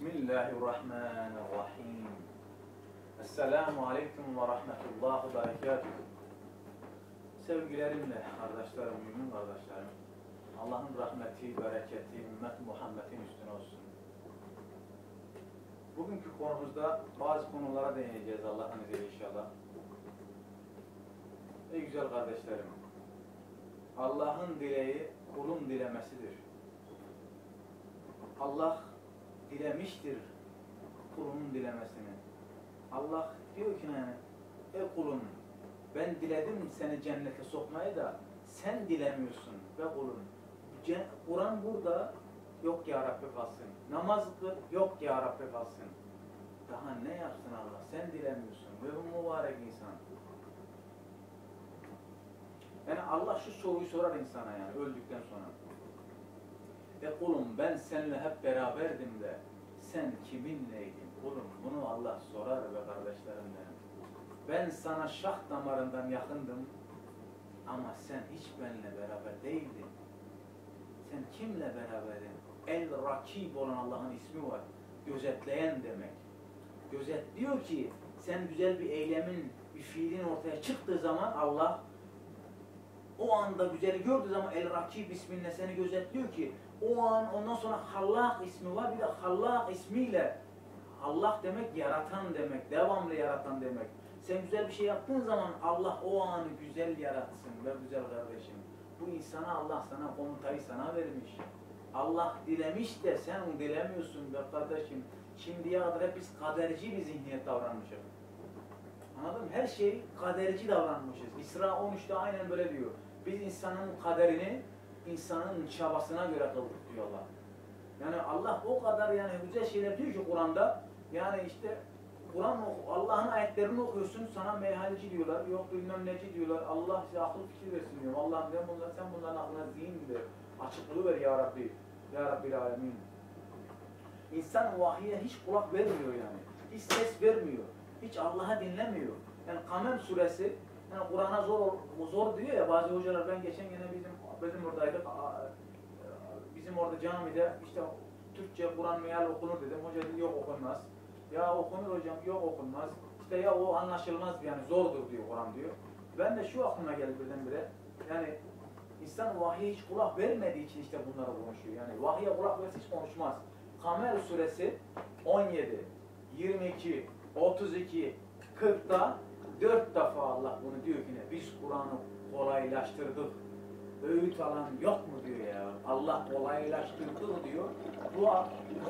Bismillahirrahmanirrahim. Esselamu Aleyküm ve Rahmetullah ve Berekatuhu. Sevgilerimle kardeşlerim, mümin kardeşlerim, Allah'ın rahmeti, bereketi, ümmet Muhammed'in üstüne olsun. Bugünkü konumuzda bazı konulara değineceğiz Allah'ın izniyle inşallah. Ey güzel kardeşlerim, Allah'ın dileği kulun dilemesidir. Allah dilemiştir kulunun dilemesini. Allah diyor ki yani, ey kulum ben diledim seni cennete sokmayı da sen dilemiyorsun be kulum. Ce- Kur'an burada yok ya Rabbi kalsın. Namaz kıl yok ya Rabbi kalsın. Daha ne yapsın Allah? Sen dilemiyorsun. Ve bu mübarek insan. Yani Allah şu soruyu sorar insana yani öldükten sonra. Ve kulum ben seninle hep beraberdim de sen kiminleydin kulum? Bunu Allah sorar ve kardeşlerim. Ben sana şah damarından yakındım ama sen hiç benimle beraber değildin. Sen kimle beraberdin? El Rakib olan Allah'ın ismi var. Gözetleyen demek. Gözetliyor ki sen güzel bir eylemin, bir fiilin ortaya çıktığı zaman Allah anda güzeli gördüğü zaman El Rakib isminle seni gözetliyor ki o an ondan sonra Hallak ismi var bir de Hallak ismiyle Allah demek yaratan demek, devamlı yaratan demek. Sen güzel bir şey yaptığın zaman Allah o anı güzel yaratsın ve güzel kardeşim. Bu insana Allah sana komutayı sana vermiş. Allah dilemiş de sen onu dilemiyorsun be kardeşim. Şimdiye kadar hep biz kaderci bir zihniyet davranmışız. Anladın mı? Her şey kaderci davranmışız. İsra 13'te aynen böyle diyor. Biz insanın kaderini insanın çabasına göre kıldık diyor Allah. Yani Allah o kadar yani güzel şeyler diyor ki Kur'an'da. Yani işte Kur'an Allah'ın ayetlerini okuyorsun sana meyhaneci diyorlar. Yok bilmem neci diyorlar. Allah size akıl fikir versin diyor. Allah'ım ben bunlar, sen bunların aklına zihin ver. Açıklığı ver ya Rabbi. Ya Rabbil Alemin. İnsan vahiye hiç kulak vermiyor yani. Hiç ses vermiyor. Hiç Allah'a dinlemiyor. Yani Kamer suresi yani Kur'an'a zor zor diyor ya bazı hocalar ben geçen yine bizim bizim oradaydık. a- Bizim orada camide işte Türkçe Kur'an meal okunur dedim. Hoca dedi yok okunmaz. Ya okunur hocam yok okunmaz. İşte ya o anlaşılmaz yani zordur diyor Kur'an diyor. Ben de şu aklıma geldi birdenbire. Yani insan vahiye hiç kulak vermediği için işte bunları konuşuyor. Yani vahiye kulak verse hiç konuşmaz. Kamer suresi 17, 22, 32, 40'ta dört defa Allah bunu diyor ki ne? Biz Kur'an'ı kolaylaştırdık. Öğüt alan yok mu diyor ya. Allah kolaylaştırdı mı diyor. Bu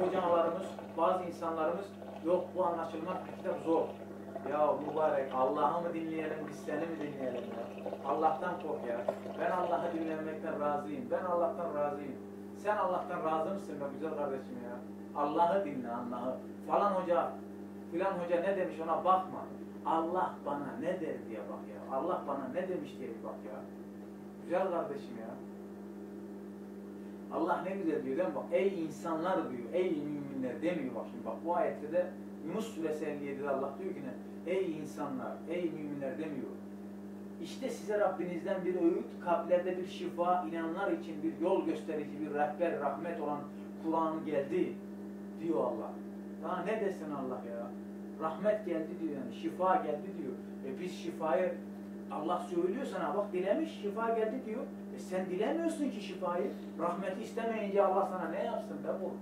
hocalarımız, bazı insanlarımız yok bu anlaşılmak bir kitap zor. Ya mübarek Allah'ı mı dinleyelim biz seni mi dinleyelim ya? Allah'tan kork ya. Ben Allah'ı dinlemekten razıyım. Ben Allah'tan razıyım. Sen Allah'tan razı mısın be güzel kardeşim ya? Allah'ı dinle Allah'ı. Falan hoca, filan hoca ne demiş ona bakma. Allah bana ne der diye bak ya. Allah bana ne demiş diye bak ya. Güzel kardeşim ya. Allah ne güzel diyor değil mi? Bak ey insanlar diyor, ey müminler demiyor bak şimdi bak bu ayette de Yunus suresi 57'de Allah diyor ki ne? Ey insanlar, ey müminler demiyor. İşte size Rabbinizden bir öğüt, kalplerde bir şifa, inanlar için bir yol gösterici, bir rehber, rahmet olan Kur'an geldi diyor Allah. Daha ne desin Allah ya? Rahmet geldi diyor yani, şifa geldi diyor. E biz şifayı Allah söylüyor sana bak dilemiş şifa geldi diyor. E sen dilemiyorsun ki şifayı. Rahmeti istemeyince Allah sana ne yapsın be bu?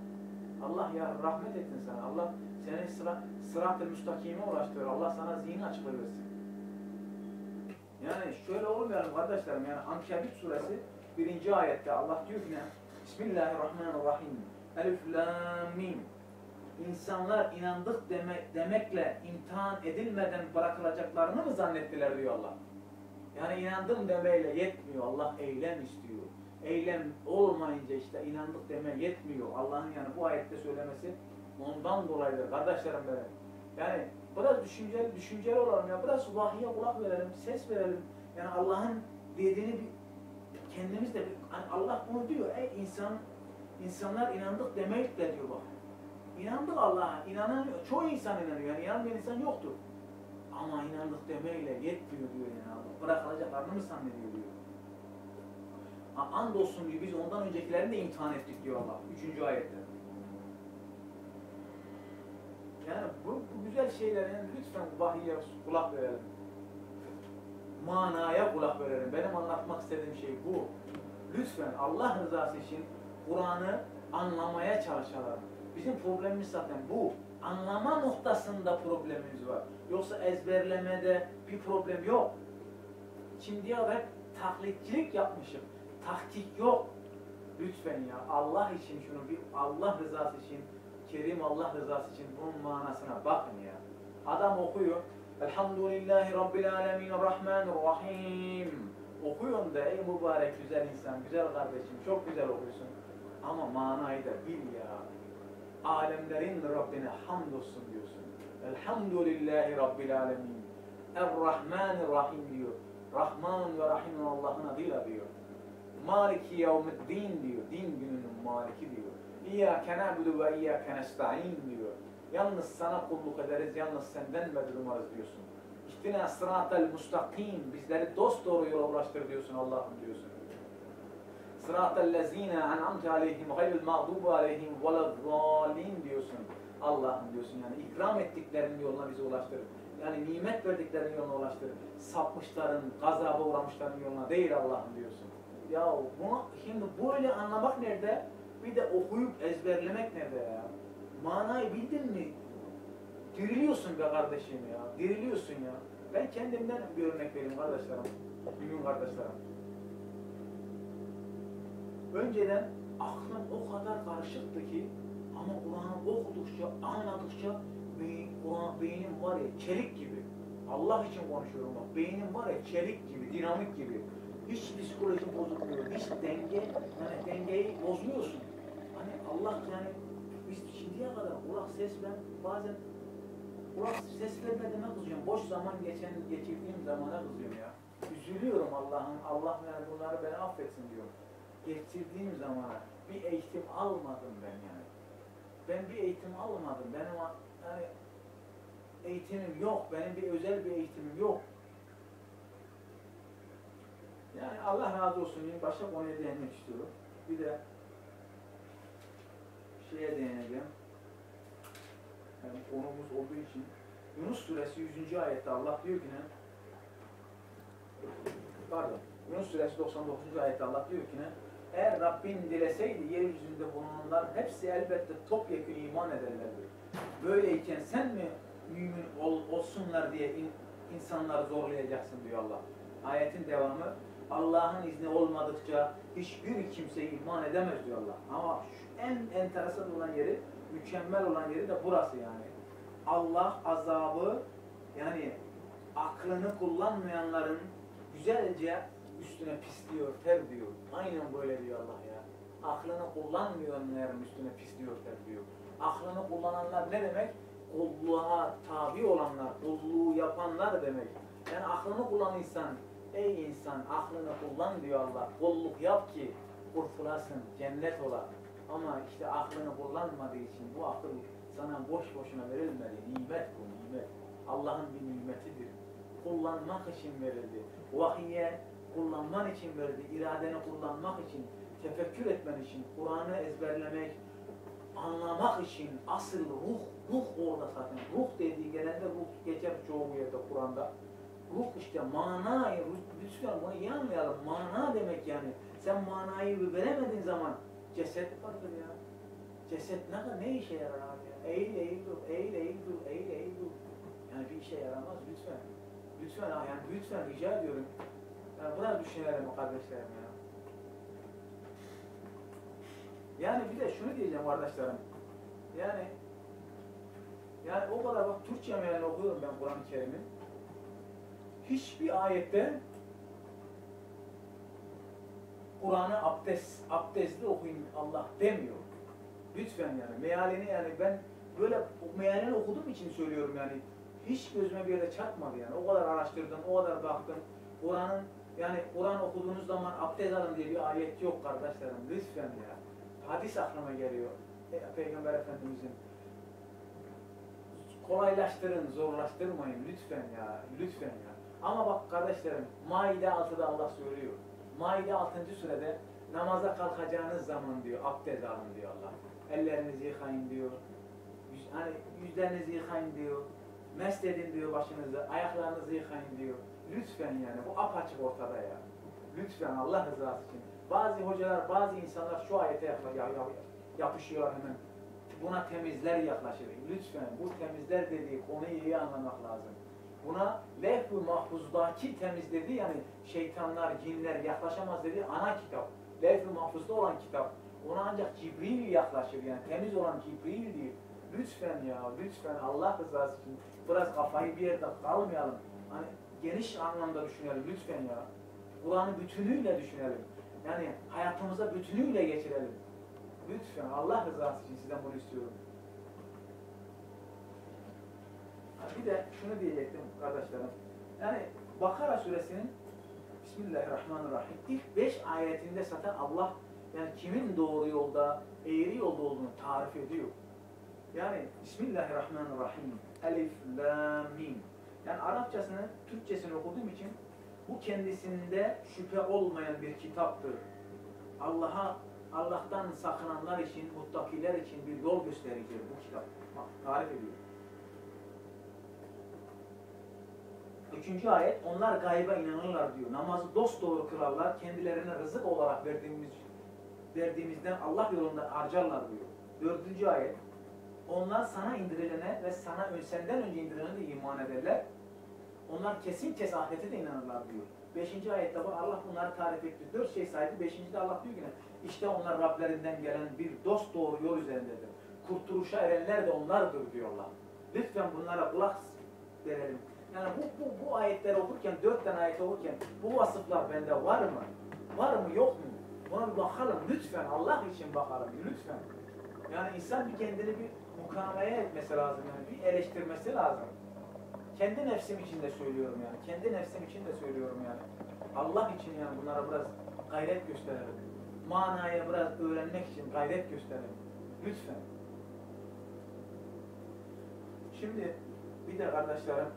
Allah ya rahmet etsin sana. Allah seni sıra, sırat-ı müstakime ulaştırır. Allah sana açıklığı versin. Yani şöyle olmayalım kardeşlerim. Yani Ankebut suresi birinci ayette Allah diyor ki ne? Bismillahirrahmanirrahim. Elif lam mim. İnsanlar inandık demek, demekle imtihan edilmeden bırakılacaklarını mı zannettiler diyor Allah. Yani inandım demeyle yetmiyor. Allah eylem istiyor. Eylem olmayınca işte inandık deme yetmiyor. Allah'ın yani bu ayette söylemesi ondan dolayıdır kardeşlerim benim. Yani biraz düşünceli, düşünceli olalım ya. Biraz vahiye kulak verelim, ses verelim. Yani Allah'ın dediğini bir kendimiz de bir, Allah bunu diyor. Ey insan, insanlar inandık demekle diyor bak. İnandık Allah'a. İnanan, çoğu insan inanıyor. Yani inanmayan insan yoktur. Ama inandık demeyle yetmiyor diyor yani Allah. Bırakılacaklarını mı zannediyor diyor. A- Andolsun diyor biz ondan öncekilerini de imtihan ettik diyor Allah. Üçüncü ayette. Yani bu, bu güzel şeylerin lütfen vahiye kulak verelim. Manaya kulak verelim. Benim anlatmak istediğim şey bu. Lütfen Allah rızası için Kur'an'ı anlamaya çalışalım. Bizim problemimiz zaten bu. Anlama noktasında problemimiz var. Yoksa ezberlemede bir problem yok. Şimdiye kadar taklitçilik yapmışım. Taktik yok. Lütfen ya Allah için şunu bir Allah rızası için Kerim Allah rızası için bunun manasına bakın ya. Adam okuyor. Elhamdülillahi Rabbil Alemin Rahmanirrahim. Okuyorsun da ey mübarek güzel insan, güzel kardeşim çok güzel okuyorsun. Ama manayı da bil ya. Alemlerin Rabbine hamdolsun diyorsun. Elhamdülillahi Rabbil Alemin. Er-Rahmanirrahim diyor. Rahman ve Rahim'in Allah'ın adıyla diyor. Maliki yevmiddin diyor. Din gününün maliki diyor. İyyâke na'budu ve iyyâke nesta'in diyor. Yalnız sana kulluk ederiz, yalnız senden medet umarız diyorsun. İhtina sıratel mustakim, bizleri dost doğru yola ulaştır diyorsun Allah'ım diyorsun. Sıratel lezine an'amte aleyhim gayril mağdubu aleyhim velezzalin diyorsun. Allah'ım diyorsun yani ikram ettiklerinin yoluna bizi ulaştır. Yani nimet verdiklerinin yoluna ulaştır. Sapmışların, gazaba uğramışların yoluna değil Allah'ım diyorsun. Ya bunu şimdi böyle anlamak nerede? Bir de okuyup ezberlemek nerede ya? Manayı bildin mi? Diriliyorsun be kardeşim ya. Diriliyorsun ya. Ben kendimden bir örnek vereyim kardeşlerim. Mümin kardeşlerim. Önceden aklım o kadar karışıktı ki ama Kur'an'ı okudukça, anladıkça beyin, Kur'an, beynim var ya çelik gibi. Allah için konuşuyorum bak. Beynim var ya çelik gibi, dinamik gibi. Hiç psikoloji bozulmuyor. Hiç denge, yani dengeyi bozmuyorsun. Hani Allah yani biz şimdiye kadar kulak ses ben bazen kulak ses vermediğime kızıyorum. Boş zaman geçen geçirdiğim zamana kızıyorum ya. Üzülüyorum Allah'ın Allah yani bunları beni affetsin diyorum. Geçirdiğim zamana bir eğitim almadım ben yani. Ben bir eğitim almadım. Benim yani eğitimim yok. Benim bir özel bir eğitimim yok. Yani Allah razı olsun. Şimdi başka konuya değinmek istiyorum. Bir de şeye değineceğim. Yani konumuz olduğu için. Yunus suresi 100. ayette Allah diyor ki ne? Pardon. Yunus suresi 99. ayette Allah diyor ki ne? Eğer Rabbin dileseydi yeryüzünde bulunanlar hepsi elbette topyekun iman ederlerdi. Böyleyken sen mi mümin ol, olsunlar diye in, insanları zorlayacaksın diyor Allah. Ayetin devamı Allah'ın izni olmadıkça hiçbir kimse iman edemez diyor Allah. Ama şu en enteresan olan yeri, mükemmel olan yeri de burası yani. Allah azabı yani aklını kullanmayanların güzelce üstüne pisliyor, ter diyor. Aynen böyle diyor Allah ya. Aklını kullanmayanların üstüne pisliyor, ter diyor. Aklını kullananlar ne demek? Kulluğa tabi olanlar, kulluğu yapanlar demek. Yani aklını kullanan insan, ey insan aklını kullan diyor Allah. Kulluk yap ki kurtulasın, cennet ola. Ama işte aklını kullanmadığı için bu akıl sana boş boşuna verilmedi. Nimet bu, nimet. Allah'ın bir nimetidir. Kullanmak için verildi. Vahiye kullanman için verildi. İradeni kullanmak için, tefekkür etmen için, Kur'an'ı ezberlemek, anlamak için asıl ruh, ruh orada zaten. Ruh dediği genelde ruh geçer çoğu yerde Kur'an'da. Ruh işte manayı, lütfen bunu iyi anlayalım. Mana demek yani. Sen manayı veremediğin zaman ceset vardır ya. Ceset ne ne işe yarar abi ya? Eğil eğil dur, eğil eğil dur, eğil eğil dur. Yani bir işe yaramaz lütfen. Lütfen yani lütfen rica ediyorum. Yani buna düşünelim kardeşlerim ya. Yani bir de şunu diyeceğim kardeşlerim. Yani yani o kadar bak Türkçe mealini okuyorum ben Kur'an-ı Kerim'in. Hiçbir ayette Kur'an'ı abdest, abdestli okuyun Allah demiyor. Lütfen yani mealini yani ben böyle mealini okuduğum için söylüyorum yani. Hiç gözüme bir yerde çarpmadı yani. O kadar araştırdım, o kadar baktım. Kur'an'ın yani Kur'an okuduğunuz zaman abdest alın diye bir ayet yok kardeşlerim. Lütfen ya. Hadis aklıma geliyor. E, Peygamber Efendimizin kolaylaştırın, zorlaştırmayın lütfen ya. Lütfen ya. Ama bak kardeşlerim, Maide 6'da Allah söylüyor. Maide 6. sürede namaza kalkacağınız zaman diyor, abdest alın diyor Allah. Ellerinizi yıkayın diyor. Hani yüzlerinizi yıkayın diyor. Mest edin diyor başınızı, ayaklarınızı yıkayın diyor. Lütfen yani bu apaçık ortada ya. Lütfen Allah rızası için. Bazı hocalar, bazı insanlar şu ayete yakla- ya- ya- yapışıyorlar hemen. Buna temizler yaklaşır. Lütfen bu temizler dediği konuyu iyi anlamak lazım. Buna lehv-i mahfuzdaki temiz dediği yani şeytanlar, cinler yaklaşamaz dediği ana kitap. Lehv-i mahfuzda olan kitap. Ona ancak Cibril yaklaşır yani temiz olan Cibril değil. Lütfen ya, lütfen Allah rızası için biraz kafayı bir yerde kalmayalım. Hani geniş anlamda düşünelim lütfen ya. Kur'an'ı bütünüyle düşünelim. Yani hayatımıza bütünüyle geçirelim. Lütfen Allah rızası için sizden bunu istiyorum. Bir de şunu diyecektim kardeşlerim. Yani Bakara suresinin Bismillahirrahmanirrahim ilk beş ayetinde zaten Allah yani kimin doğru yolda, eğri yolda olduğunu tarif ediyor. Yani Bismillahirrahmanirrahim. Elif, la, mim. Yani Arapçasını, Türkçesini okuduğum için bu kendisinde şüphe olmayan bir kitaptır. Allah'a Allah'tan sakınanlar için, muttakiler için bir yol göstericidir bu kitap. Bak, tarif ediyor. Üçüncü ayet, onlar gayba inanırlar diyor. Namazı dosdoğru kılarlar, kendilerine rızık olarak verdiğimiz verdiğimizden Allah yolunda harcarlar diyor. Dördüncü ayet, onlar sana indirilene ve sana senden önce indirilene de iman ederler. Onlar kesin kes ahirete de inanırlar diyor. Beşinci ayette bu Allah bunları tarif etti. Dört şey saydı. Beşinci de Allah diyor ki? İşte onlar Rablerinden gelen bir dost doğru yol üzerindedir. Kurtuluşa erenler de onlardır diyorlar. Lütfen bunlara kulak verelim. Yani bu, bu, bu ayetleri okurken, dört tane ayet okurken bu vasıflar bende var mı? Var mı yok mu? Buna bir bakalım lütfen. Allah için bakalım lütfen. Yani insan bir kendini bir mukaveye etmesi lazım. Yani bir eleştirmesi lazım. Kendi nefsim için de söylüyorum yani. Kendi nefsim için de söylüyorum yani. Allah için yani bunlara biraz gayret gösterelim. Manaya biraz öğrenmek için gayret gösterelim. Lütfen. Şimdi bir de kardeşlerim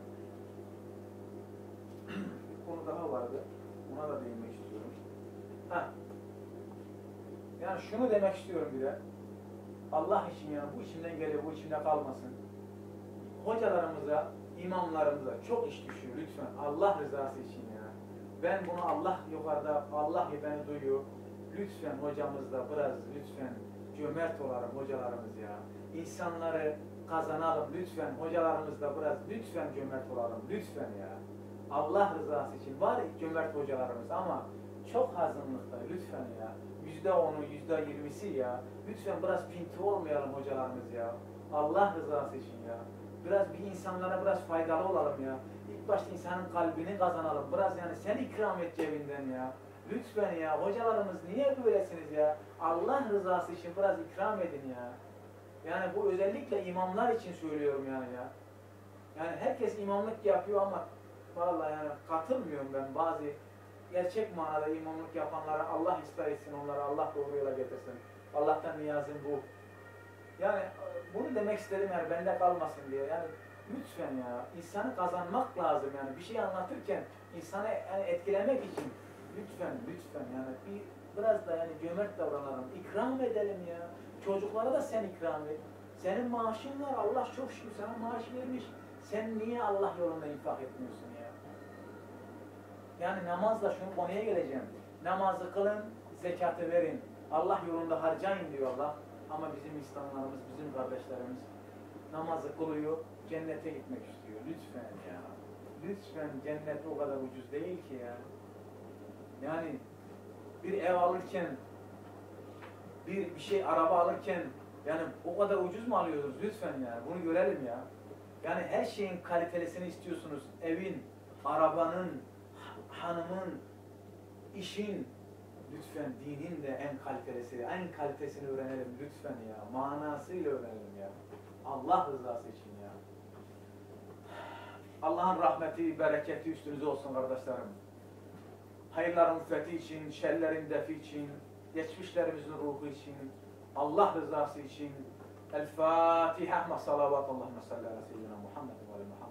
bir konu daha vardı. Ona da değinmek istiyorum. Ha. Yani şunu demek istiyorum bir de. Allah için yani bu içimden geliyor, bu içimde kalmasın. Hocalarımıza, imamlarımıza çok iş düşüyor lütfen. Allah rızası için ya. Ben bunu Allah yukarıda, Allah beni duyuyor. Lütfen hocamızla biraz lütfen cömert olalım hocalarımız ya. İnsanları kazanalım lütfen. Hocalarımızla biraz lütfen cömert olalım. Lütfen ya. Allah rızası için var cömert hocalarımız ama çok azınlıkta lütfen ya. Yüzde onu, yüzde yirmisi ya. Lütfen biraz pinti olmayalım hocalarımız ya. Allah rızası için ya. Biraz bir insanlara biraz faydalı olalım ya. İlk başta insanın kalbini kazanalım. Biraz yani sen ikram et cebinden ya. Lütfen ya. Hocalarımız niye böylesiniz ya? Allah rızası için biraz ikram edin ya. Yani bu özellikle imamlar için söylüyorum yani ya. Yani herkes imamlık yapıyor ama vallahi yani katılmıyorum ben bazı gerçek manada imamlık yapanlara Allah ıslah etsin, onları Allah doğru yola getirsin. Allah'tan niyazım bu. Yani bunu demek istedim yani bende kalmasın diye. Yani lütfen ya insanı kazanmak lazım yani bir şey anlatırken insanı yani etkilemek için lütfen lütfen yani bir biraz da yani cömert davranalım. İkram edelim ya. Çocuklara da sen ikram et. Senin maaşın var. Allah çok şükür sana maaş vermiş. Sen niye Allah yolunda infak etmiyorsun? Yani namazla şunu konuya geleceğim. Namazı kılın, zekatı verin. Allah yolunda harcayın diyor Allah. Ama bizim İslamlarımız, bizim kardeşlerimiz namazı kılıyor, cennete gitmek istiyor. Lütfen ya. Lütfen cennet o kadar ucuz değil ki ya. Yani bir ev alırken, bir, bir şey araba alırken yani o kadar ucuz mu alıyoruz lütfen ya. Bunu görelim ya. Yani her şeyin kalitelisini istiyorsunuz. Evin, arabanın, hanımın, işin, lütfen dinin de en kalitesi, en kalitesini öğrenelim lütfen ya. Manasıyla öğrenelim ya. Allah rızası için ya. Allah'ın rahmeti, bereketi üstünüze olsun kardeşlerim. Hayırların fethi için, şerlerin defi için, geçmişlerimizin ruhu için, Allah rızası için. El Fatiha. Salavat. Allahümme salli ala seyyidina Muhammed ve ala Muhammed ve